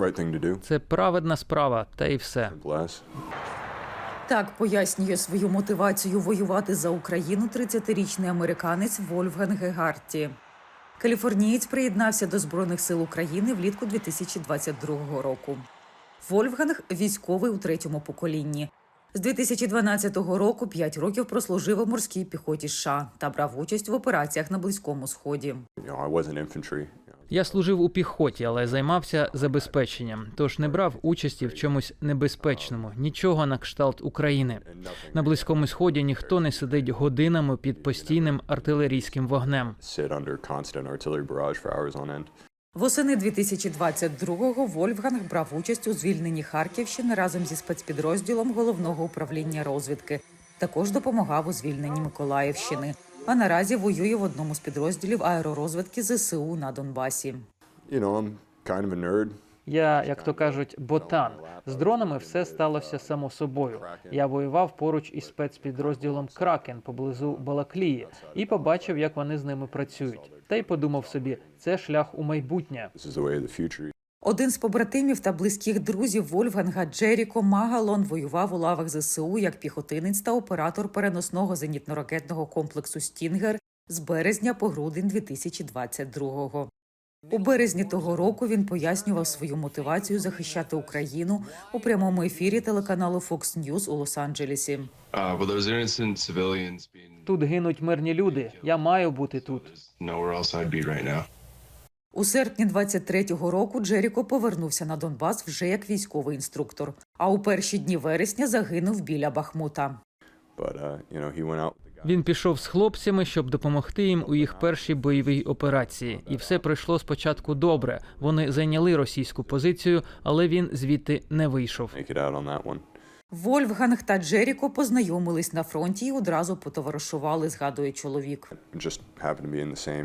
right thing to do. Це праведна справа, та й все. Bless. Так пояснює свою мотивацію воювати за Україну 30-річний американець Вольфганг Гегарті. Каліфорнієць приєднався до Збройних сил України влітку 2022 року. Вольфганг військовий у третьому поколінні. З 2012 року 5 років прослужив у морській піхоті США та брав участь в операціях на Близькому Сході. Я служив у піхоті, але займався забезпеченням, тож не брав участі в чомусь небезпечному, нічого на кшталт України. На близькому сході ніхто не сидить годинами під постійним артилерійським вогнем. Восени 2022-го Вольфганг брав участь у звільненні Харківщини разом зі спецпідрозділом головного управління розвідки. Також допомагав у звільненні Миколаївщини. А наразі воює в одному з підрозділів аеророзвідки ЗСУ на Донбасі. Я, як то кажуть, ботан. З дронами все сталося само собою. Я воював поруч із спецпідрозділом Кракен поблизу Балаклії і побачив, як вони з ними працюють. Та й подумав собі, це шлях у майбутнє. Один з побратимів та близьких друзів Вольфганга Джеріко Магалон воював у лавах ЗСУ як піхотинець та оператор переносного зенітно-ракетного комплексу Стінгер з березня по грудень 2022-го. У березні того року він пояснював свою мотивацію захищати Україну у прямому ефірі телеканалу Fox News у Лос-Анджелесі. Uh, Тут гинуть мирні люди. Я маю бути тут. У серпні 23-го року Джеріко повернувся на Донбас вже як військовий інструктор. А у перші дні вересня загинув біля Бахмута. Uh. Він пішов з хлопцями, щоб допомогти їм у їх першій бойовій операції, і все пройшло спочатку добре. Вони зайняли російську позицію, але він звідти не вийшов. Вольфганг та Джеріко познайомились на фронті і одразу потоваришували, згадує чоловік.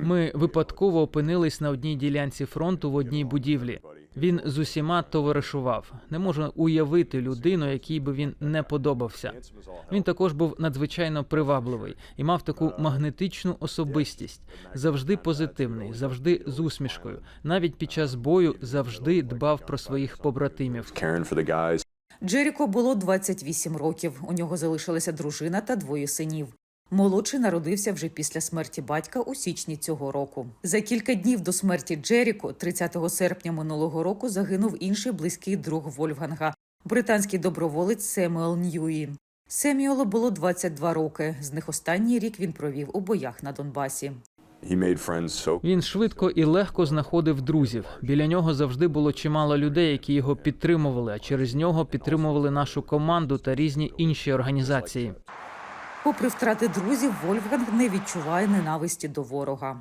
Ми випадково опинились на одній ділянці фронту в одній будівлі. Він з усіма товаришував. Не можу уявити людину, якій би він не подобався. Він також був надзвичайно привабливий і мав таку магнетичну особистість, завжди позитивний, завжди з усмішкою. Навіть під час бою завжди дбав про своїх побратимів. Джеріко було 28 років. У нього залишилася дружина та двоє синів. Молодший народився вже після смерті батька у січні цього року. За кілька днів до смерті Джеріко, 30 серпня минулого року, загинув інший близький друг Вольфганга, британський доброволець Семюел Ньюї. Семюелу було 22 роки. З них останній рік він провів у боях на Донбасі. He made friends so Він швидко і легко знаходив друзів. Біля нього завжди було чимало людей, які його підтримували, а через нього підтримували нашу команду та різні інші організації. Попри втрати друзів, Вольфганг не відчуває ненависті до ворога.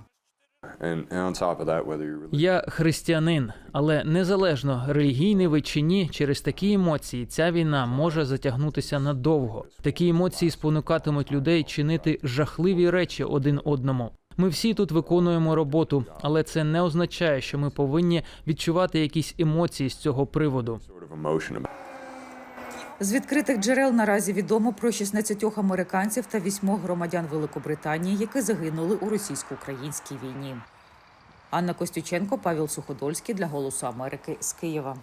Я християнин, але незалежно релігійний ви чи ні, через такі емоції ця війна може затягнутися надовго. Такі емоції спонукатимуть людей чинити жахливі речі один одному. Ми всі тут виконуємо роботу, але це не означає, що ми повинні відчувати якісь емоції з цього приводу. З відкритих джерел наразі відомо про 16 американців та 8 громадян Великобританії, які загинули у російсько-українській війні. Анна Костюченко, Павел Суходольський для Голосу Америки з Києва.